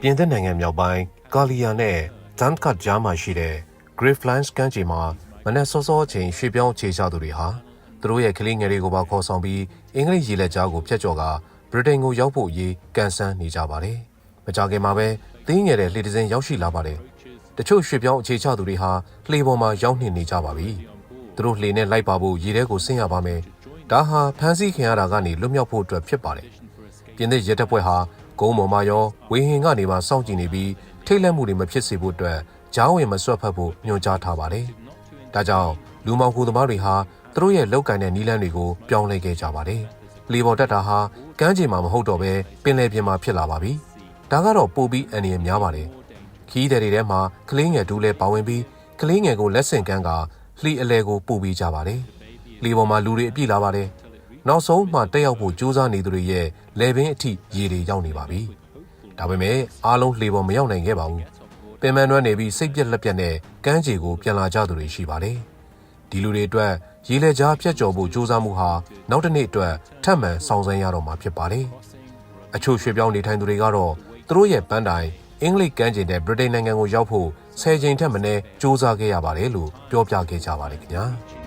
ပြင်သစ်နိုင်ငံမြောက်ပိုင်းကာလီယာနဲ့ဒန်ကတ်ကြားမှာရှိတဲ့ Great Flange ကမ်းခြေမှာမနက်စောစောအချိန်ရွှေ့ပြောင်းအခြေချသူတွေဟာသူတို့ရဲ့ကလေးငယ်တွေကိုပါခေါ်ဆောင်ပြီးအင်္ဂလိပ်ရေလက်ကြားကိုဖျက်ကျော်ကဗြိတိန်ကိုရောက်ဖို့အရေးကန်ဆန်းနေကြပါတယ်။မကြခင်မှာပဲသင်းငယ်တဲ့လှေတစ်စင်းရောက်ရှိလာပါတယ်။တချို့ရွှေ့ပြောင်းအခြေချသူတွေဟာလှေပေါ်မှာရောက်နေနေကြပါပြီ။သူတို့လှေနဲ့လိုက်ပါဖို့ရေထဲကိုဆင်းရပါမယ်။ဒါဟာဖမ်းဆီးခင်ရတာကနေလွတ်မြောက်ဖို့အတွက်ဖြစ်ပါတယ်။ပြင်သစ်ရဲတပ်ဖွဲ့ဟာ ကုန်းပေါ်မှာရောဝေဟင်ကနေမှစောင့်ကြည့်နေပြီးထိတ်လန့်မှုတွေမဖြစ်စေဖို့အတွက်ကြားဝင်မဆွတ်ဖက်ဖို့ညွှန်ကြားထားပါတယ်။ဒါကြောင့်လူမောင်ခိုသမားတွေဟာသူတို့ရဲ့လောက်ကင်တဲ့နီးလန်းတွေကိုပြောင်းလဲခဲ့ကြပါတယ်။လေပေါ်တက်တာဟာကမ်းခြေမှာမဟုတ်တော့ဘဲပင်လယ်ပြင်မှာဖြစ်လာပါပြီ။ဒါကတော့ပိုပြီးအန္တရာယ်များပါတယ်။ခီးတဲ့တွေထဲမှာကလေးငယ်တူးလဲပါဝင်ပြီးကလေးငယ်ကိုလက်ဆင့်ကမ်းကလှီအလဲကိုပို့ပေးကြပါတယ်။လေပေါ်မှာလူတွေအပြည့်လာပါတယ်။ နောက်ဆုံးမှတက်ရောက်ဖို့ကြိုးစားနေသူတွေရဲ့လေပင်အထိရေတွေရောက်နေပါပြီ။ဒါပေမဲ့အားလုံးလှေပေါ်မရောက်နိုင်ခဲ့ပါဘူး။ပင်မနှွမ်းနေပြီးစိတ်ပြက်လက်ပြက်နဲ့ကမ်းခြေကိုပြန်လာကြသူတွေရှိပါတယ်။ဒီလူတွေအတွက်ရေလက်ကြားဖြတ်ကျော်ဖို့ကြိုးစားမှုဟာနောက်တစ်နေ့အတွက်ထပ်မံဆောင်ဆန်းရတော့မှာဖြစ်ပါတယ်။အချို့ရွှေ့ပြောင်းနေထိုင်သူတွေကတော့သူတို့ရဲ့ပန်းတိုင်အင်္ဂလိပ်ကမ်းခြေနဲ့ဗြိတိန်နိုင်ငံကိုရောက်ဖို့ဆယ်ချိန်ထက်မနည်းစူးစမ်းခဲ့ရပါတယ်လို့ပြောပြခဲ့ကြပါတယ်ခင်ဗျာ။